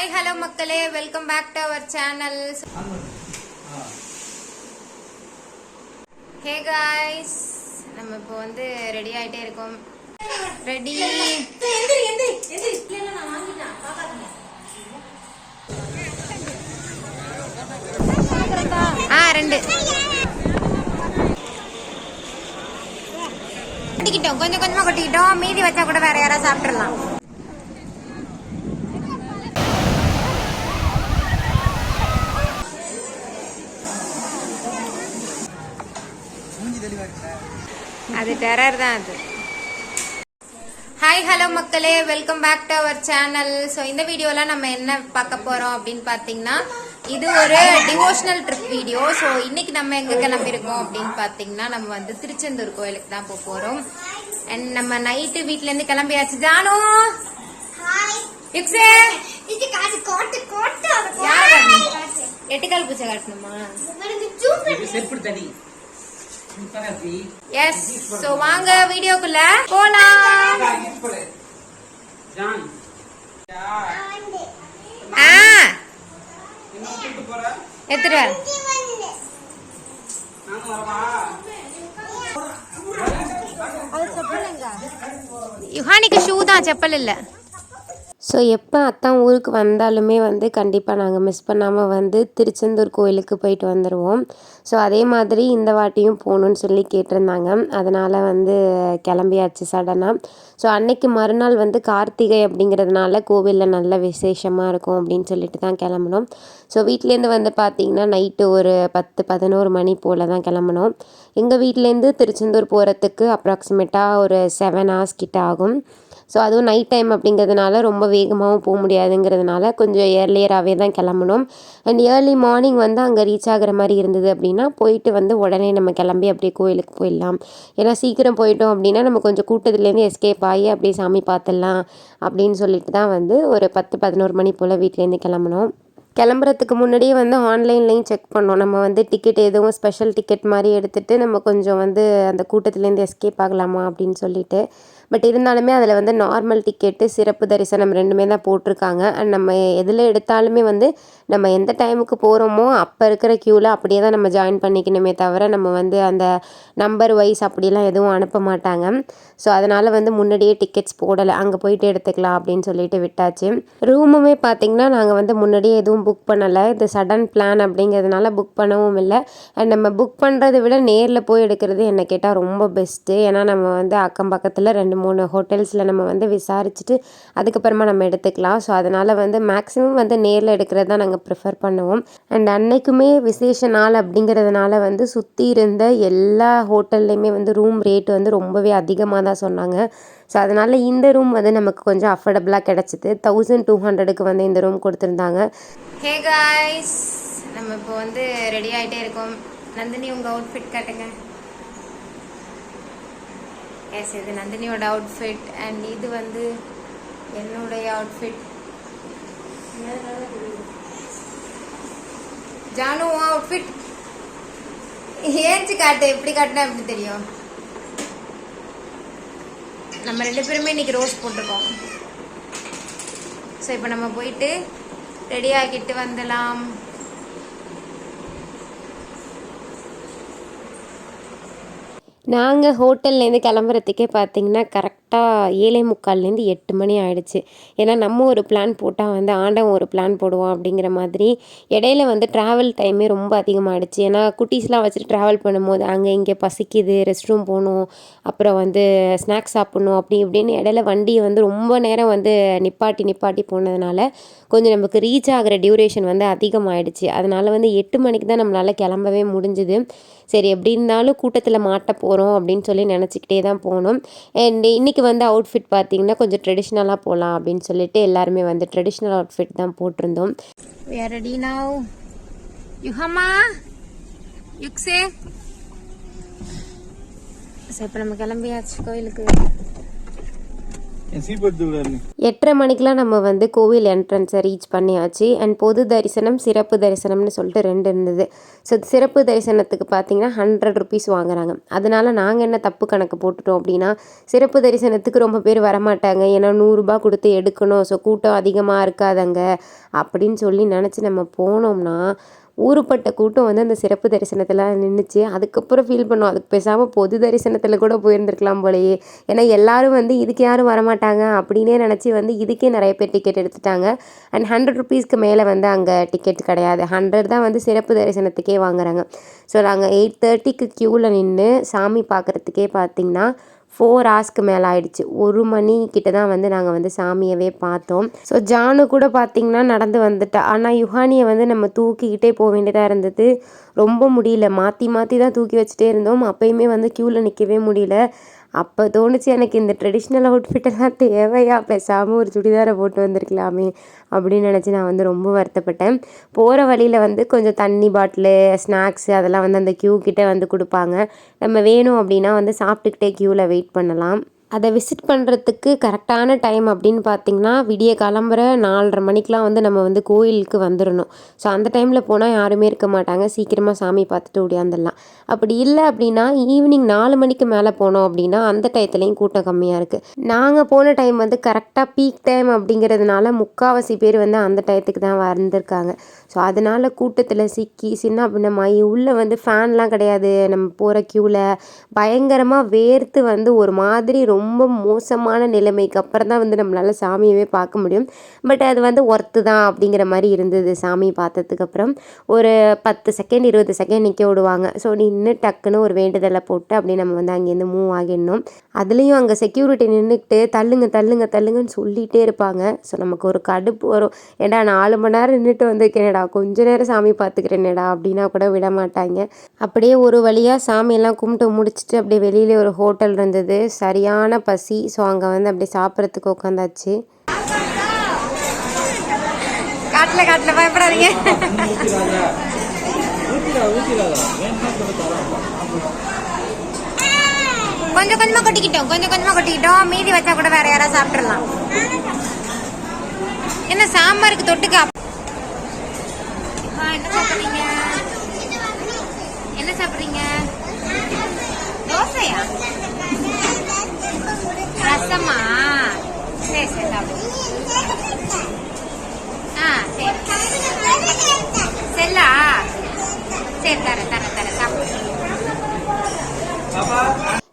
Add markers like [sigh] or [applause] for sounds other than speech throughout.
Hi hello மக்களே welcome back to our channel hey guys நம்ம இப்போ வந்து ரெடி ஆயிட்டே இருக்கோம். ரெடி ஆ ரெண்டு. கொட்டிக்கிட்டோம். கொஞ்சம் கொஞ்சமா கொட்டிக்கிட்டோம். மீதி வச்சா கூட வேற யாராவது சாப்பிட்டுறலாம் அது டெரர் தான் அது. ஹாய் ஹலோ மக்களே. Welcome back to our channel so இந்த வீடியோல நம்ம என்ன பார்க்க போறோம் அப்படின்னு பார்த்தீங்கன்னா இது ஒரு டிவோஷனல் ட்ரிப் வீடியோ ஸோ இன்னைக்கு நம்ம எங்க கிளம்பியிருக்கோம் அப்படின்னு பார்த்தீங்கன்னா நம்ம வந்து திருச்செந்தூர் கோயிலுக்கு தான் போக போறோம். அண்ட் நம்ம நைட்டு வீட்ல இருந்து கிளம்பியாச்சு. ஜானு? எட்டுக்கால் பூச்சை காட்டணுமா எஸ் ஸோ வாங்க வீடியோக்குள்ள போலாம். ஆ. வரவா யுஹானிக்கு ஷூ தான் செப்பல் இல்லை. ஸோ எப்போ அத்தான் ஊருக்கு வந்தாலுமே வந்து கண்டிப்பாக நாங்கள் மிஸ் பண்ணாமல் வந்து திருச்செந்தூர் கோயிலுக்கு போயிட்டு வந்துடுவோம் ஸோ அதே மாதிரி இந்த வாட்டியும் போகணுன்னு சொல்லி கேட்டிருந்தாங்க. அதனால் வந்து கிளம்பியாச்சு சடனாக ஸோ அன்னைக்கு மறுநாள் வந்து கார்த்திகை அப்படிங்கிறதுனால கோவிலில் நல்ல விசேஷமாக இருக்கும் அப்படின்னு சொல்லிட்டு தான் கிளம்புனோம். ஸோ வீட்லேருந்து வந்து பார்த்திங்கன்னா நைட்டு ஒரு பத்து பதினோரு மணி போல் தான் கிளம்புனோம். எங்கள் வீட்டிலேருந்து திருச்செந்தூர் போகிறதுக்கு அப்ராக்சிமேட்டாக ஒரு செவன் ஹவர்ஸ் கிட்ட ஆகும். ஸோ அதுவும் நைட் டைம் அப்படிங்கிறதுனால ரொம்ப வேகமாகவும் போக முடியாதுங்கிறதுனால கொஞ்சம் ஏர்லியராகவே தான் கிளம்பணும். அண்ட் ஏர்லி மார்னிங் வந்து அங்கே ரீச் ஆகிற மாதிரி இருந்தது அப்படின்னா போயிட்டு வந்து உடனே நம்ம கிளம்பி அப்படியே கோயிலுக்கு போயிடலாம். ஏன்னா சீக்கிரம் போயிட்டோம் அப்படின்னா நம்ம கொஞ்சம் கூட்டத்துலேருந்து எஸ்கேப் ஆகி அப்படியே சாமி பார்த்துடலாம் அப்படின்னு சொல்லிட்டு தான் வந்து ஒரு பத்து பதினோரு மணி போல் வீட்டிலேருந்து கிளம்பணும் கிளம்புறதுக்கு முன்னாடியே வந்து ஆன்லைன்லேயும் செக் பண்ணோம். நம்ம வந்து டிக்கெட் எதுவும் ஸ்பெஷல் டிக்கெட் மாதிரி எடுத்துகிட்டு நம்ம கொஞ்சம் வந்து அந்த கூட்டத்துலேருந்து எஸ்கேப் ஆகலாமா அப்படின்னு சொல்லிட்டு. பட் இருந்தாலுமே அதில் வந்து நார்மல் டிக்கெட்டு சிறப்பு தரிசனம் ரெண்டுமே தான் போட்டிருக்காங்க. அண்ட் நம்ம எதில் எடுத்தாலுமே வந்து நம்ம எந்த டைமுக்கு போகிறோமோ அப்போ இருக்கிற க்யூவில் அப்படியே தான் நம்ம ஜாயின் பண்ணிக்கணுமே தவிர நம்ம வந்து அந்த நம்பர் வைஸ் அப்படிலாம் எதுவும் அனுப்ப மாட்டாங்க. ஸோ அதனால் வந்து முன்னாடியே டிக்கெட்ஸ் போடலை. அங்கே போயிட்டு எடுத்துக்கலாம் அப்படின்னு சொல்லிட்டு விட்டாச்சு. ரூமுமே பார்த்திங்கன்னா நாங்கள் வந்து முன்னாடியே எதுவும் புக் பண்ணலை. இது சடன் பிளான் அப்படிங்கிறதுனால புக் பண்ணவும் இல்லை. அண்ட் நம்ம புக் பண்ணுறதை விட நேரில் போய் எடுக்கிறது என்ன கேட்டால் ரொம்ப பெஸ்ட்டு ஏன்னா நம்ம வந்து அக்கம் பக்கத்தில் ரெண்டு மூணு ஹோட்டல்ஸில் நம்ம வந்து விசாரிச்சுட்டு அதுக்கப்புறமா நம்ம எடுத்துக்கலாம். ஸோ அதனால் வந்து மேக்ஸிமம் வந்து நேரில் எடுக்கிறது தான் நாங்கள் ப்ரிஃபர் பண்ணுவோம். அண்ட் அன்னைக்குமே விசேஷ நாள் அப்படிங்கிறதுனால வந்து சுற்றி இருந்த எல்லா ஹோட்டல்லையுமே வந்து ரூம் ரேட் வந்து ரொம்பவே அதிகமாக தான் சொன்னாங்க. ஸோ அதனால் இந்த ரூம் வந்து நமக்கு கொஞ்சம் அஃபோர்டபுளாக கிடச்சிது. தௌசண்ட் டூ ஹண்ட்ரடுக்கு வந்து இந்த ரூம் கொடுத்துருந்தாங்க. ஹே காய்ஸ் நம்ம இப்போ வந்து ரெடி ஆகிட்டே இருக்கோம். நந்தினி உங்க அவுட்ஃபிட் காட்டுங்க. எஸ் இது நந்தினியோட அவுட்ஃபிட் அண்ட் இது வந்து என்னுடைய அவுட்ஃபிட் ஜானு அவுட்ஃபிட் ஏஞ்சி காட்டு எப்படி காட்டினா எப்படி தெரியும்? நம்ம ரெண்டு பேருமே இன்னைக்கு ரோஸ் போட்டிருக்கோம். ஸோ இப்போ நம்ம போயிட்டு ரெடி ஆகிட்டு வந்துடலாம். நாங்கள் ஹோட்டல்லேருந்து கிளம்புறதுக்கே பார்த்தீங்கன்னா கரெக்டாக ஏழே முக்கால்லேருந்து எட்டு மணி ஆகிடுச்சு ஏன்னா நம்ம ஒரு பிளான் போட்டால் வந்து ஆண்டவன் ஒரு பிளான் போடுவோம் அப்படிங்கிற மாதிரி இடையில வந்து ட்ராவல் டைமே ரொம்ப அதிகமாகிடுச்சு ஏன்னா குட்டீஸ்லாம் வச்சுட்டு ட்ராவல் பண்ணும்போது அங்கே இங்கே பசிக்குது ரெஸ்ட் ரூம் போகணும் அப்புறம் வந்து ஸ்நாக்ஸ் சாப்பிட்ணும் அப்படி இப்படின்னு இடையில வண்டியை வந்து ரொம்ப நேரம் வந்து நிப்பாட்டி நிப்பாட்டி போனதுனால கொஞ்சம் நமக்கு ரீச் ஆகிற டியூரேஷன் வந்து அதிகமாகிடுச்சு அதனால் வந்து எட்டு மணிக்கு தான் நம்மளால் கிளம்பவே முடிஞ்சுது. சரி எப்படி இருந்தாலும் கூட்டத்தில் மாட்ட போகிறோம் அப்படின்னு சொல்லி நினச்சிக்கிட்டே தான் போனோம் அண்ட் இன்றைக்கி வந்து அவுட்ஃபிட் பார்த்திங்கன்னா கொஞ்சம் ட்ரெடிஷ்னலாக போகலாம் அப்படின்னு சொல்லிட்டு எல்லாருமே வந்து ட்ரெடிஷ்னல் அவுட்ஃபிட் தான் போட்டிருந்தோம். வேற ரெடி நாவ் யுஹமா யுக்ஸே இப்போ நம்ம கிளம்பியாச்சு கோயிலுக்கு. எட்டரை மணிக்கெலாம் நம்ம வந்து கோவில் என்ட்ரன்ஸை ரீச் பண்ணியாச்சு. அண்ட் பொது தரிசனம் சிறப்பு தரிசனம்னு சொல்லிட்டு ரெண்டு இருந்தது. ஸோ சிறப்பு தரிசனத்துக்கு பார்த்தீங்கன்னா ஹண்ட்ரட் ருபீஸ் வாங்குறாங்க. அதனால் நாங்கள் என்ன தப்பு கணக்கு போட்டுட்டோம் அப்படின்னா சிறப்பு தரிசனத்துக்கு ரொம்ப பேர் வரமாட்டாங்க. ஏன்னா நூறுரூபா கொடுத்து எடுக்கணும். ஸோ கூட்டம் அதிகமாக இருக்காதங்க. அப்படின்னு சொல்லி நினச்சி நம்ம போனோம்னா ஊருப்பட்ட கூட்டம் வந்து அந்த சிறப்பு தரிசனத்தில் நின்றுச்சு அதுக்கப்புறம் ஃபீல் பண்ணோம். அதுக்கு பேசாமல் பொது தரிசனத்தில் கூட போயிருந்துருக்கலாம் போலயே. ஏன்னா எல்லாரும் வந்து இதுக்கு யாரும் வரமாட்டாங்க அப்படின்னே நினச்சி வந்து இதுக்கே நிறைய பேர் டிக்கெட் எடுத்துட்டாங்க. அண்ட் ஹண்ட்ரட் ருபீஸ்க்கு மேலே வந்து அங்கே டிக்கெட் கிடையாது. ஹண்ட்ரட் தான் வந்து சிறப்பு தரிசனத்துக்கே வாங்குறாங்க. ஸோ நாங்கள் எயிட் தேர்ட்டிக்கு க்யூவில் நின்று சாமி பார்க்குறதுக்கே பார்த்தீங்கன்னா ஃபோர் ஹார்ஸ்க்கு மேலே ஆயிடுச்சு. ஒரு மணி கிட்ட தான் வந்து நாங்கள் வந்து சாமியவே பார்த்தோம். ஸோ ஜானு கூட பார்த்தீங்கன்னா நடந்து வந்துட்டா. ஆனால் யுஹானியை வந்து நம்ம தூக்கிக்கிட்டே போக வேண்டியதாக இருந்தது. ரொம்ப முடியல. மாற்றி மாற்றி தான் தூக்கி வச்சுட்டே இருந்தோம். அப்பயுமே வந்து க்யூவில் நிற்கவே முடியல. அப்போ தோணுச்சு எனக்கு இந்த ட்ரெடிஷ்னல் அவுட்ஃபிட்டெல்லாம் தேவையா? பேசாமல் ஒரு சுடிதாரை போட்டு வந்திருக்கலாமே அப்படின்னு நினச்சி நான் வந்து ரொம்ப வருத்தப்பட்டேன். போகிற வழியில் வந்து கொஞ்சம் தண்ணி பாட்டிலு ஸ்நாக்ஸு அதெல்லாம் வந்து அந்த க்யூ கிட்டே வந்து கொடுப்பாங்க. நம்ம வேணும் அப்படின்னா வந்து சாப்பிட்டுக்கிட்டே க்யூவில் வெயிட் பண்ணலாம். அதை விசிட் பண்ணுறதுக்கு கரெக்டான டைம் அப்படின்னு பார்த்தீங்கன்னா விடிய கிளம்புற நாலரை மணிக்கெலாம் வந்து நம்ம வந்து கோயிலுக்கு வந்துடணும். ஸோ அந்த டைமில் போனால் யாருமே இருக்க மாட்டாங்க. சீக்கிரமாக சாமி பார்த்துட்டு ஓடியாந்துடலாம். அப்படி இல்லை அப்படின்னா ஈவினிங் நாலு மணிக்கு மேலே போனோம் அப்படின்னா அந்த டயத்துலேயும் கூட்டம் கம்மியாக இருக்குது நாங்கள் போன டைம் வந்து கரெக்டாக பீக் டைம் அப்படிங்கிறதுனால முக்காவாசி பேர் வந்து அந்த டயத்துக்கு தான் வந்திருக்காங்க. ஸோ அதனால் கூட்டத்தில் சிக்கி சின்ன பின்னமாயி உள்ளே வந்து ஃபேன்லாம் கிடையாது. நம்ம போகிற க்யூவில் பயங்கரமாக வேர்த்து வந்து ஒரு மாதிரி ரொம்ப ரொம்ப மோசமான நிலைமைக்கு அப்புறம் தான் வந்து நம்மளால் சாமியவே பார்க்க முடியும். பட் அது வந்து ஒர்த்து தான் அப்படிங்கிற மாதிரி இருந்தது சாமி பார்த்ததுக்கப்புறம் ஒரு பத்து செகண்ட் இருபது செகண்ட் நிற்க விடுவாங்க. ஸோ நின்று டக்குன்னு ஒரு வேண்டுதலை போட்டு அப்படியே நம்ம வந்து அங்கேருந்து மூவ் ஆகிடணும். அதுலேயும் அங்கே செக்யூரிட்டி நின்றுக்கிட்டு தள்ளுங்க தள்ளுங்க தள்ளுங்கன்னு சொல்லிகிட்டே இருப்பாங்க. ஸோ நமக்கு ஒரு கடுப்பு வரும். ஏண்டா நாலு மணி நேரம் நின்றுட்டு வந்திருக்கேனேடா. கொஞ்ச நேரம் சாமி பார்த்துக்கிறேனேடா அப்படின்னா கூட விட மாட்டாங்க. அப்படியே ஒரு வழியாக சாமியெல்லாம் கும்பிட்டு முடிச்சுட்டு அப்படியே வெளியிலே ஒரு ஹோட்டல் இருந்தது. சரியான பசி. ஸோ அங்கே வந்து அப்படியே சாப்பிட்றதுக்கு உட்காந்தாச்சு காட்டில் காட்டில் பயப்படாதீங்க. கொஞ்சம் கொஞ்சமாக கொட்டிக்கிட்டோம் கொஞ்சம் கொஞ்சமாக கொட்டிக்கிட்டோம். மீதி வச்சா கூட வேற யாராவது சாப்பிட்றலாம் என்ன சாம்பாருக்கு தொட்டுக்கு என்ன சாப்பிட்றீங்க? என்ன சாப்பிட்றீங்க?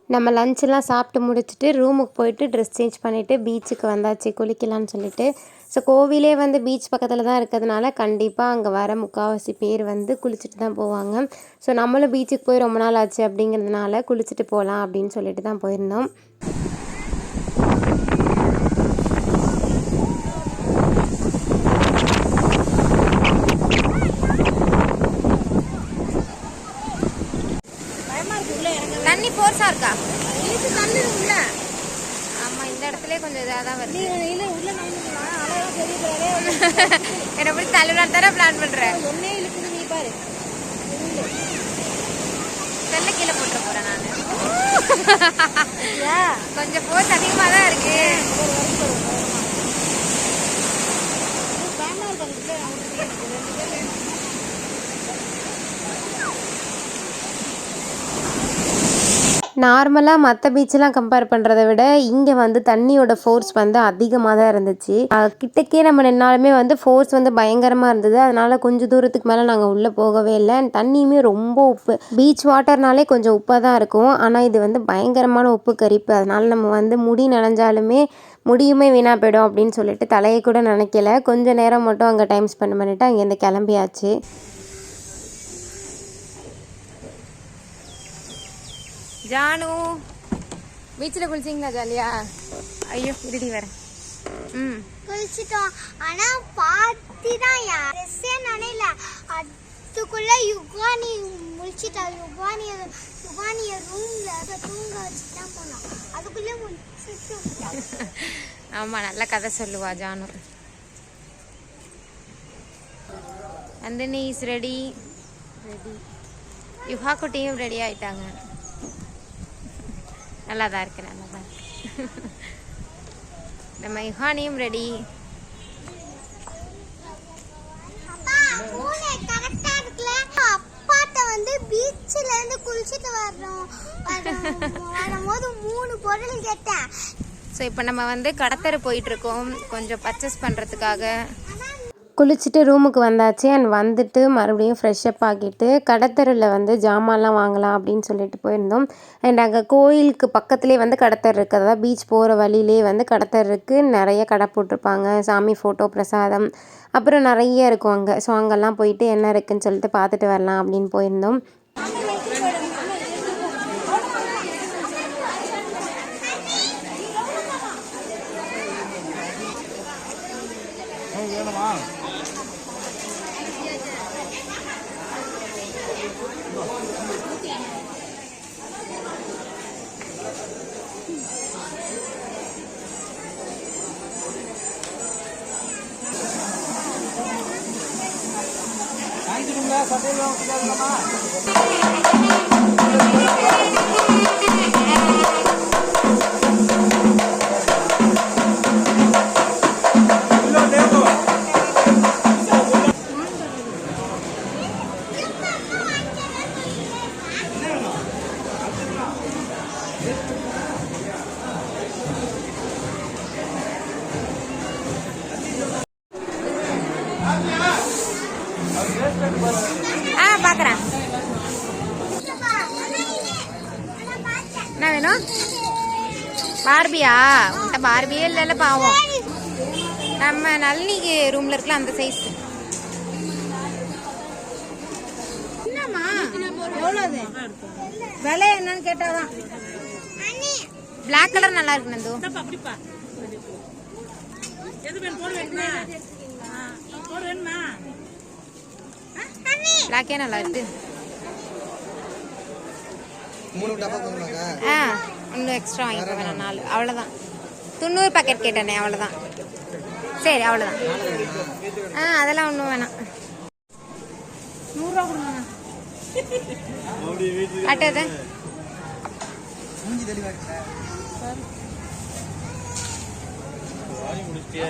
நம்ம லஞ்செல்லாம் சாப்பிட்டு முடிச்சுட்டு ரூமுக்கு போயிட்டு ட்ரெஸ் சேஞ்ச் பண்ணிவிட்டு பீச்சுக்கு வந்தாச்சு குளிக்கலாம்னு சொல்லிட்டு. ஸோ கோவிலே வந்து பீச் பக்கத்தில் தான் இருக்கிறதுனால கண்டிப்பாக அங்கே வர முக்கால்வாசி பேர் வந்து குளிச்சுட்டு தான் போவாங்க. ஸோ நம்மளும் பீச்சுக்கு போய் ரொம்ப நாள் ஆச்சு அப்படிங்கிறதுனால குளிச்சுட்டு போகலாம் அப்படின்னு சொல்லிட்டு தான் போயிருந்தோம் தண்ணி போர்ஸா இருக்கா இதுக்கு தண்ணி உள்ள ஆமா இந்த இடத்துல கொஞ்சம் இதாக தான் வருது இல்ல உள்ள [laughs] என்ன போய் தள்ளுனா தானே பிளான் பண்றேன். ஒன்னே இழுக்குது நீ பாரு. செல்ல கீழே போட்டு போறேன் நான். கொஞ்சம் போர்ஸ் அதிகமாக தான் இருக்கு நார்மலாக மற்ற பீச்செலாம் கம்பேர் பண்ணுறத விட இங்கே வந்து தண்ணியோட ஃபோர்ஸ் வந்து அதிகமாக தான் இருந்துச்சு. கிட்டக்கே நம்ம நின்னாலுமே வந்து ஃபோர்ஸ் வந்து பயங்கரமாக இருந்தது. அதனால் கொஞ்சம் தூரத்துக்கு மேலே நாங்கள் உள்ளே போகவே இல்லை. தண்ணியுமே ரொம்ப உப்பு. பீச் வாட்டர்னாலே கொஞ்சம் உப்பாக தான் இருக்கும். ஆனால் இது வந்து பயங்கரமான உப்பு கரிப்பு. அதனால் நம்ம வந்து முடி நனைஞ்சாலுமே முடியுமே வீணாக போயிடும் அப்படின்னு சொல்லிட்டு தலையை கூட நினைக்கல. கொஞ்சம் நேரம் மட்டும் அங்கே டைம் ஸ்பெண்ட் பண்ணிவிட்டு அங்கேருந்து கிளம்பியாச்சு. ஜானு. பீச்சில் குளிச்சிங்களா ஜாலியா? ஐயோ இருடி வரேன் ம். குளிச்சிட்டோம். ஆனா பாத்தி தான் ட்ரெஸ்ஸே நினைல அதுக்குள்ள யுகானி முழிச்சிட்டா யுகானிய யுகானிய ரூம்ல தூங்க வச்சுட்டு தான் போனோம். அதுக்குள்ளே முழிச்சிட்டு ஆமா நல்ல கதை சொல்லுவா Janu. Nandini is ready ready Yuha குட்டியும் ரெடி ஆயிட்டாங்க. நல்லா தான் இருக்கு நல்லா தான் இருக்கு. [laughs] நம்ம யுஹானியும் ரெடி இருந்து குளிச்சிட்டு வர்றோம். வரும்- வரும்போது மூணு பொருள் கேட்டேன். ஸோ இப்போ நம்ம வந்து கடத்தரை போயிட்டுருக்கோம் கொஞ்சம் பர்ச்சேஸ் பண்ணுறதுக்காக குளிச்சுட்டு ரூமுக்கு வந்தாச்சு அண்ட் வந்துட்டு மறுபடியும் ஃப்ரெஷ்அப் ஆக்கிட்டு கடத்தரில் வந்து ஜாமான்லாம் வாங்கலாம் அப்படின்னு சொல்லிட்டு போயிருந்தோம். அண்ட் அங்கே கோயிலுக்கு பக்கத்துலேயே வந்து கடத்தர் இருக்குது அதாவது பீச் போகிற வழியிலே வந்து கடத்தர் இருக்குது நிறைய கடை போட்டிருப்பாங்க. சாமி ஃபோட்டோ பிரசாதம். அப்புறம் நிறைய இருக்கும் அங்கே. ஸோ அங்கெல்லாம் போயிட்டு என்ன இருக்குன்னு சொல்லிட்டு பார்த்துட்டு வரலாம் அப்படின்னு போயிருந்தோம். வேணுமா? சட்டையில் வாங்கிக்கலாமா ஆ பார்க்குறேன் என்ன வேணும்? பார்பியா? உன்கிட்ட பார்பியே இல்லைல்ல பாவம். நம்ம நளினிக்கு ரூம்ல இருக்கல அந்த சைஸ் என்னம்மா? எவ்வளவு? விலை என்னன்னு கேட்டாதான். பிளாக் கலர் நல்லா இருக்கு நந்து. பிளாக்கே நல்லா இருக்கு ஆ இன்னும் எக்ஸ்ட்ரா வாங்கிக்க வேணாம் நாலு. அவ்வளோதான் தொண்ணூறு பாக்கெட் கேட்டேனே அவ்வளோதான் சரி அவ்வளோதான் ஆ அதெல்லாம் ஒன்றும் வேணாம். நூறுரூவா முடிச்சிட்டியே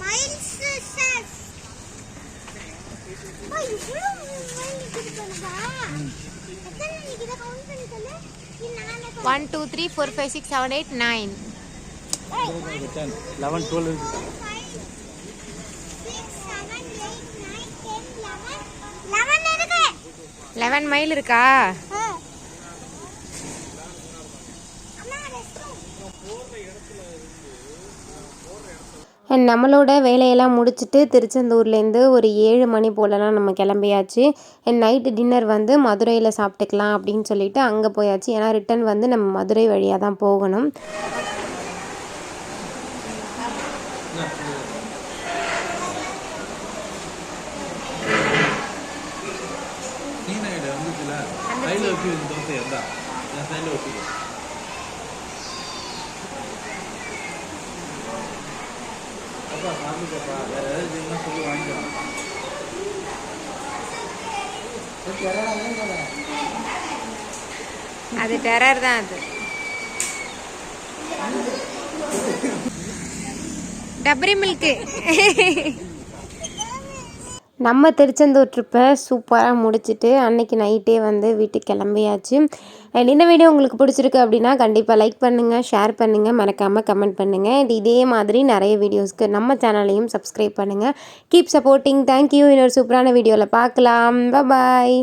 மைல்ஸ் சாஸ் அப்பா இவ்வளோ மைல் கொடுக்கணுமா எத்தனை இன்னைக்கு இதை கவுண்ட் பண்ணி சொல்லு இது நானே one two three four five six seven eight nine eleven twelve eleven mile இருக்கா ஆ. அம்மா ரெஸ்ட் ரூம் அண்ட் நம்மளோட வேலையெல்லாம் முடிச்சுட்டு திருச்செந்தூர்லேருந்து ஒரு ஏழு மணி போலலாம் நம்ம கிளம்பியாச்சு. அண்ட் நைட்டு டின்னர் வந்து மதுரையில் சாப்பிட்டுக்கலாம் அப்படின்னு சொல்லிட்டு அங்கே போயாச்சு. ஏன்னா ரிட்டன் வந்து நம்ம மதுரை வழியாக தான் போகணும். சைடில் வச்சு வேற ஏதாவது சொல்லி வாங்கிக்கலாம் அது டெரர் தான் அது. டப்ரி மில்க்கு நம்ம திருச்செந்தூர் ட்ரிப்பை சூப்பராக முடிச்சுட்டு அன்னைக்கு நைட்டே வந்து வீட்டுக்கு கிளம்பியாச்சு. அண்ட் இந்த வீடியோ உங்களுக்கு பிடிச்சிருக்கு அப்படின்னா கண்டிப்பாக லைக் பண்ணுங்கள் ஷேர் பண்ணுங்கள் மறக்காமல் கமெண்ட் பண்ணுங்கள் அண்ட் இதே மாதிரி நிறைய வீடியோஸ்க்கு நம்ம சேனலையும் சப்ஸ்கிரைப் பண்ணுங்கள் கீப் சப்போர்ட்டிங் தேங்க்யூ இன்னொரு சூப்பரான வீடியோவில் பார்க்கலாம். பாய்